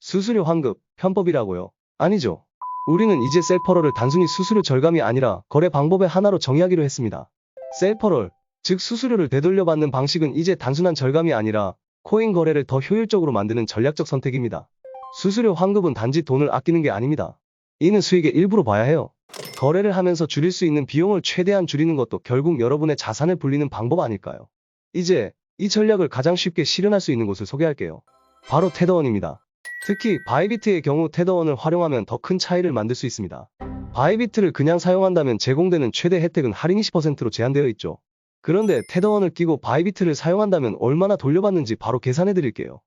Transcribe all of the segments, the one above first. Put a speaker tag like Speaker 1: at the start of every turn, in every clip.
Speaker 1: 수수료 환급, 편법이라고요? 아니죠. 우리는 이제 셀퍼럴을 단순히 수수료 절감이 아니라 거래 방법의 하나로 정의하기로 했습니다. 셀퍼럴, 즉 수수료를 되돌려 받는 방식은 이제 단순한 절감이 아니라 코인 거래를 더 효율적으로 만드는 전략적 선택입니다. 수수료 환급은 단지 돈을 아끼는 게 아닙니다. 이는 수익의 일부로 봐야 해요. 거래를 하면서 줄일 수 있는 비용을 최대한 줄이는 것도 결국 여러분의 자산을 불리는 방법 아닐까요? 이제 이 전략을 가장 쉽게 실현할 수 있는 곳을 소개할게요. 바로 테더원입니다. 특히 바이비트의 경우 테더원을 활용하면 더 큰 차이를 만들 수 있습니다. 바이비트를 그냥 사용한다면 제공되는 최대 혜택은 할인 20%로 제한되어 있죠. 그런데 테더원을 끼고 바이비트를 사용한다면 얼마나 돌려받는지 바로 계산해 드릴게요.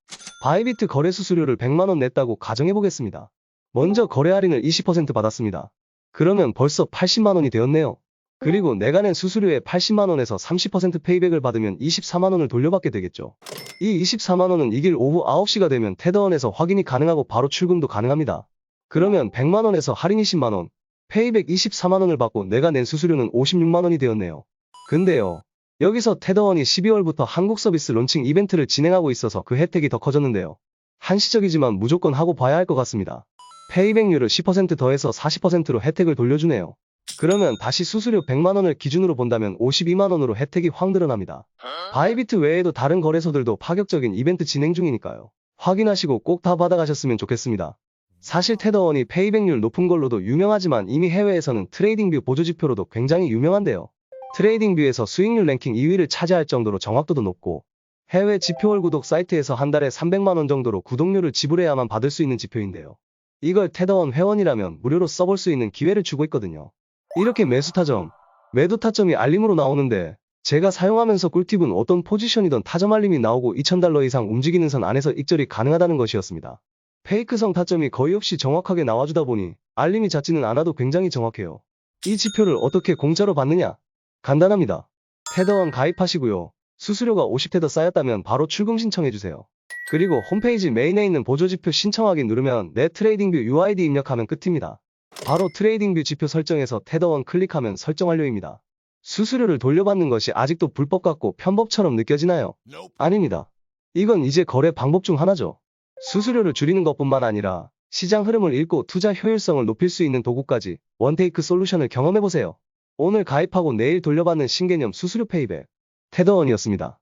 Speaker 1: 바이비트 거래 수수료를 100만원 냈다고 가정해 보겠습니다. 먼저 거래 할인을 20% 받았습니다. 그러면 벌써 80만원이 되었네요. 그리고 내가 낸 수수료의 80만원에서 30% 페이백을 받으면 24만원을 돌려받게 되겠죠. 이 24만원은 이길 오후 9시가 되면 테더원에서 확인이 가능하고 바로 출금도 가능합니다. 그러면 100만원에서 할인 20만원, 페이백 24만원을 받고 내가 낸 수수료는 56만원이 되었네요. 근데요. 여기서 테더원이 12월부터 한국 서비스 론칭 이벤트를 진행하고 있어서 그 혜택이 더 커졌는데요. 한시적이지만 무조건 하고 봐야 할 것 같습니다. 페이백률을 10% 더해서 40%로 혜택을 돌려주네요. 그러면 다시 수수료 100만원을 기준으로 본다면 52만원으로 혜택이 확 늘어납니다. 바이비트 외에도 다른 거래소들도 파격적인 이벤트 진행 중이니까요. 확인하시고 꼭 다 받아가셨으면 좋겠습니다. 사실 테더원이 페이백률 높은 걸로도 유명하지만 이미 해외에서는 트레이딩뷰 보조지표로도 굉장히 유명한데요. 트레이딩뷰에서 수익률 랭킹 2위를 차지할 정도로 정확도도 높고 해외 지표월 구독 사이트에서 한 달에 300만원 정도로 구독료를 지불해야만 받을 수 있는 지표인데요. 이걸 테더원 회원이라면 무료로 써볼 수 있는 기회를 주고 있거든요. 이렇게 매수 타점, 매도 타점이 알림으로 나오는데 제가 사용하면서 꿀팁은 어떤 포지션이던 타점 알림이 나오고 2000달러 이상 움직이는 선 안에서 익절이 가능하다는 것이었습니다. 페이크성 타점이 거의 없이 정확하게 나와주다 보니 알림이 잦지는 않아도 굉장히 정확해요. 이 지표를 어떻게 공짜로 받느냐? 간단합니다. 테더원 가입하시고요. 수수료가 50테더 쌓였다면 바로 출금 신청해주세요. 그리고 홈페이지 메인에 있는 보조지표 신청하기 누르면 내 트레이딩뷰 UID 입력하면 끝입니다. 바로 트레이딩뷰 지표 설정에서 테더원 클릭하면 설정 완료입니다. 수수료를 돌려받는 것이 아직도 불법 같고 편법처럼 느껴지나요? 아닙니다. 이건 이제 거래 방법 중 하나죠. 수수료를 줄이는 것뿐만 아니라 시장 흐름을 읽고 투자 효율성을 높일 수 있는 도구까지 원테이크 솔루션을 경험해보세요. 오늘 가입하고 내일 돌려받는 신개념 수수료 페이백 테더원이었습니다.